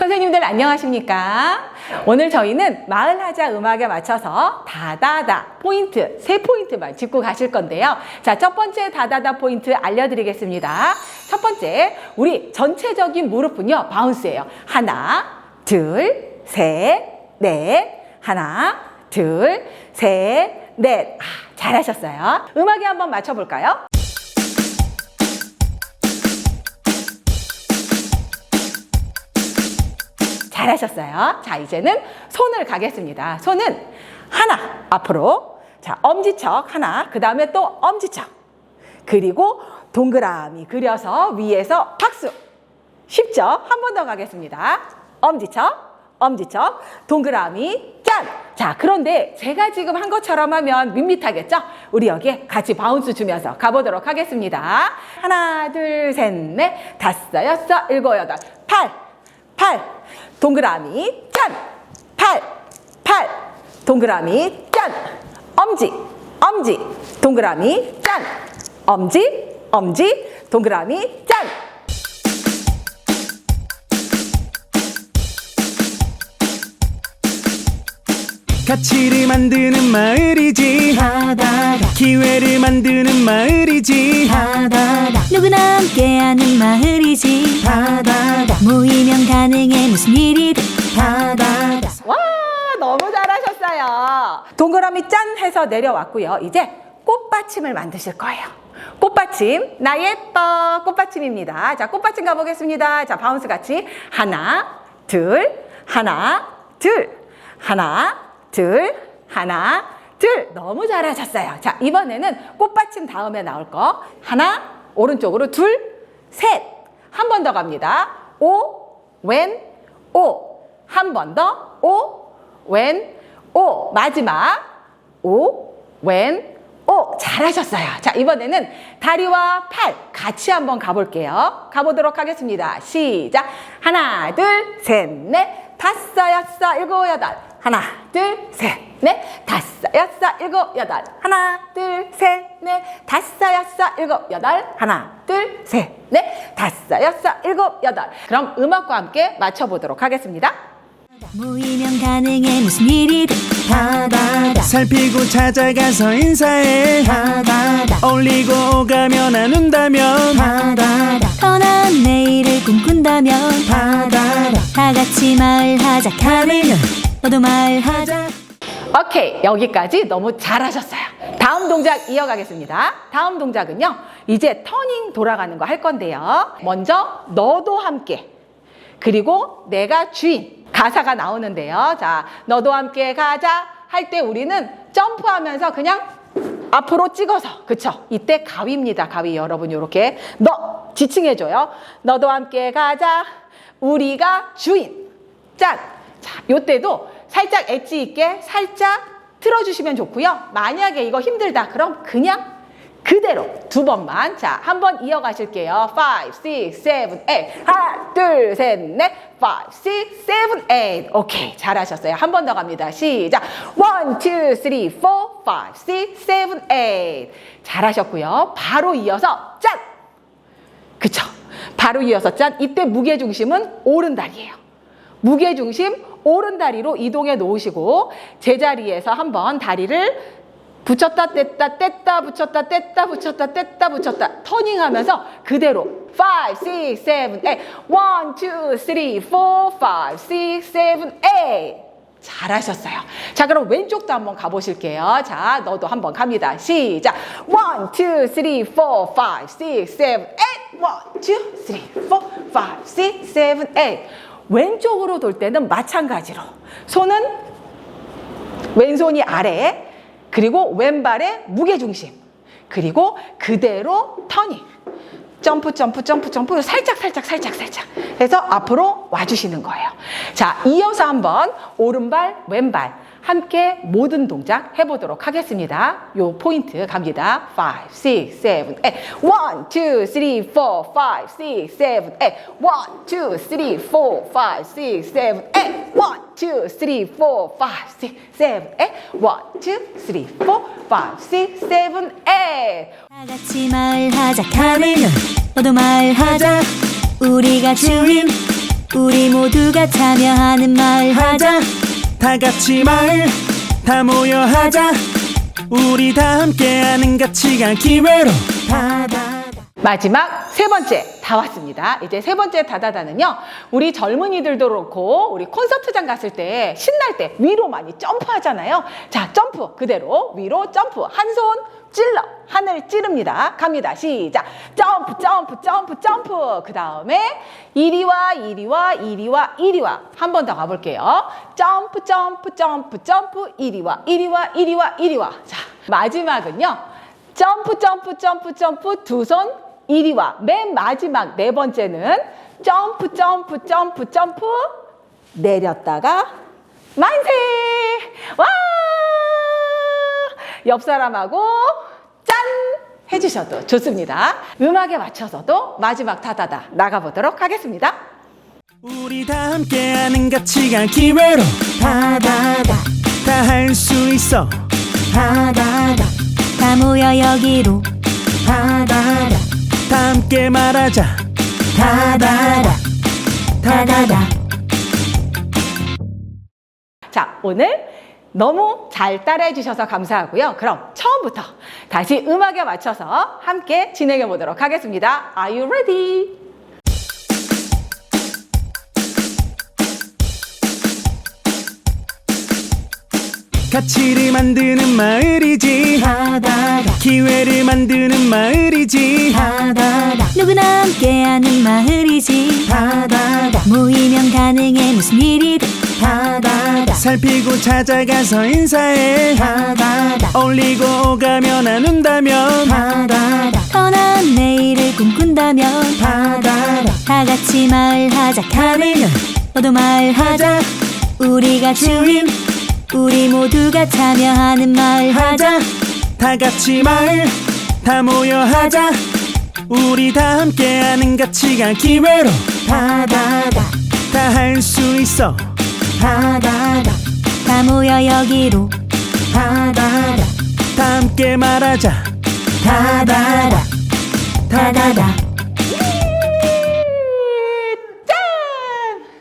선생님들 안녕하십니까? 오늘 저희는 마을하자 음악에 맞춰서 다다다 포인트 세 포인트만 짚고 가실 건데요. 자, 첫 번째 다다다 포인트 알려드리겠습니다. 첫 번째, 우리 전체적인 무릎은요, 바운스예요. 하나, 둘, 셋, 넷. 하나, 둘, 셋, 넷. 아, 잘하셨어요. 음악에 한번 맞춰볼까요? 잘하셨어요. 자, 이제는 손을 가겠습니다. 손은 하나 앞으로. 자, 엄지척 하나. 그 다음에 또 엄지척. 그리고 동그라미 그려서 위에서 박수. 쉽죠? 한 번 더 가겠습니다. 엄지척, 엄지척, 동그라미, 짠! 자, 그런데 제가 지금 한 것처럼 하면 밋밋하겠죠? 우리 여기에 같이 바운스 주면서 가보도록 하겠습니다. 하나, 둘, 셋, 넷, 다섯, 여섯, 일곱, 여덟, 팔, 팔, 동그라미, 짠! 팔, 팔, 동그라미, 짠! 엄지, 엄지, 동그라미, 짠! 엄지, 엄지, 동그라미, 짠! 가치를 만드는 마을이지 다다다 기회를 만드는 마을이지 다다다 누구나 함께하는 마을이지 다다다 모이면 가능해 무슨 일이든 다다다 와, 너무 잘하셨어요. 동그라미 짠 해서 내려왔고요. 이제 꽃받침을 만드실 거예요. 꽃받침, 나 예뻐. 꽃받침입니다. 자, 꽃받침 가보겠습니다. 자, 바운스 같이. 하나, 둘, 하나, 둘, 하나, 둘, 하나, 둘. 너무 잘하셨어요. 자, 이번에는 꽃받침 다음에 나올 거. 하나, 오른쪽으로 둘, 셋. 한 번 더 갑니다. 오, 왼, 오. 한 번 더. 오, 왼, 오. 마지막. 오, 왼, 오. 잘하셨어요. 자, 이번에는 다리와 팔 같이 한번 가볼게요. 가보도록 하겠습니다. 시작. 하나, 둘, 셋, 넷, 다섯, 여섯, 일곱, 여덟. 하나, 둘, 셋, 넷, 다섯, 여섯, 일곱, 여덟. 하나, 둘, 셋, 넷, 다섯, 여섯, 일곱, 여덟. 하나, 둘, 셋, 넷, 다섯, 여섯, 일곱, 여덟. 그럼 음악과 함께 맞춰보도록 하겠습니다. 모이면 가능해 무슨 일이든 다다다. 살피고 찾아가서 인사해. 다다다. 어울리고 오가며 나눈다면. 다다다. 더 나은 내일을 꿈꾼다면. 다다다. 다 같이 마을 하자. 가능해 너도 마을하자. 오케이 여기까지 너무 잘하셨어요. 다음 동작 이어가겠습니다. 다음 동작은요 이제 터닝 돌아가는 거 할 건데요. 먼저 너도 함께 그리고 내가 주인 가사가 나오는데요. 자 너도 함께 가자 할 때 우리는 점프하면서 그냥 앞으로 찍어서 그쵸? 이때 가위입니다 가위. 여러분 요렇게 너 지칭해줘요. 너도 함께 가자 우리가 주인. 짠! 자, 요때도 살짝 엣지 있게 살짝 틀어주시면 좋고요. 만약에 이거 힘들다, 그럼 그냥 그대로 두 번만. 자, 한 번 이어가실게요. 5, 6, 7, 8. 하나, 둘, 셋, 넷. 5, 6, 7, 8. 오케이. 잘하셨어요. 한 번 더 갑니다. 시작. 1, 2, 3, 4, 5, 6, 7, 8. 잘하셨고요. 바로 이어서 짠! 그쵸? 바로 이어서 짠. 이때 무게중심은 오른다리예요. 무게중심 오른 다리로 이동해 놓으시고 제자리에서 한번 다리를 붙였다 뗐다 뗐다 붙였다 뗐다 붙였다 뗐다 붙였다 터닝하면서 그대로 5, 6, 7, 8 1, 2, 3, 4, 5, 6, 7, 8 잘하셨어요. 자, 그럼 왼쪽도 한번 가보실게요. 자, 너도 한번 갑니다. 시작. 1, 2, 3, 4, 5, 6, 7, 8 1, 2, 3, 4, 5, 6, 7, 8 왼쪽으로 돌 때는 마찬가지로. 손은 왼손이 아래 그리고 왼발의 무게중심 그리고 그대로 터닝 점프 점프 점프 점프 살짝 살짝 살짝 살짝. 해서 앞으로 와주시는 거예요. 자 이어서 한번 오른발 왼발 함께 모든 동작 해보도록 하겠습니다. 요 포인트 갑니다. 5, 6, 7, 8 1, 2, 3, 4, 5, 6, 7, 8 1, 2, 3, 4, 5, 6, 7, 8 1, 2, 3, 4, 5, 6, 7, 8 1, 2, 3, 4, 5, 6, 7, 8 다 같이 마을하자. 가능해 너도 마을하자. 우리가 주인. 우리 모두가 참여하는 마을 하자 하자 다 같이 마을 다 모여 하자 우리 다 함께하는 가치가 기회로 다다다 마지막 세 번째 다 왔습니다. 이제 세 번째 다다다는요. 우리 젊은이들도 그렇고 우리 콘서트장 갔을 때 신날 때 위로 많이 점프하잖아요. 자, 점프 그대로 위로 점프 한 손 찔러 하늘 찌릅니다. 갑니다. 시작. 점프 점프 점프 점프. 그 다음에 이리와 이리와 이리와 이리와 한 번 더 가볼게요. 점프 점프 점프 점프 이리와 이리와 이리와 이리와. 자, 마지막은요. 점프 점프 점프 점프 두 손 이리와 맨 마지막 네 번째는 점프 점프 점프 점프 내렸다가 만세 와 옆 사람하고 짠 해주셔도 좋습니다. 음악에 맞춰서도 마지막 타다다 나가보도록 하겠습니다. 우리 다 함께하는 가치가 기회로 다다다. 다 할 수 있어. 다다다. 다 모여 여기로 다다다. 다 함께 말하자. 다다다. 다다다. 자 오늘 너무 잘 따라해 주셔서 감사하고요. 그럼 처음부터 다시 음악에 맞춰서 함께 진행해 보도록 하겠습니다. Are you ready? 가치를 만드는 마을이지 다다다. 기회를 만드는 마을이지 다다다. 누구나 함께하는 마을이지 다다다. 모이면 가능해 무슨 일이든 다다다 살피고 찾아가서 인사해. 다다다. 어울리고 오가며 나눈다면. 더 나은 내일을 꿈꾼다면. 다다다. 다 같이 마을 하자. 가능해 너도 마을 하자. 우리가 주인. 우리 모두가 참여하는 마을 하자. 다 같이 마을 다 모여 하자. 우리 다 함께하는 가치가 기회로. 다다다. 다 할 수 있어 다다다. 다 모여 여기로. 다다다. 다 함께 말하자. 다다다. 다다다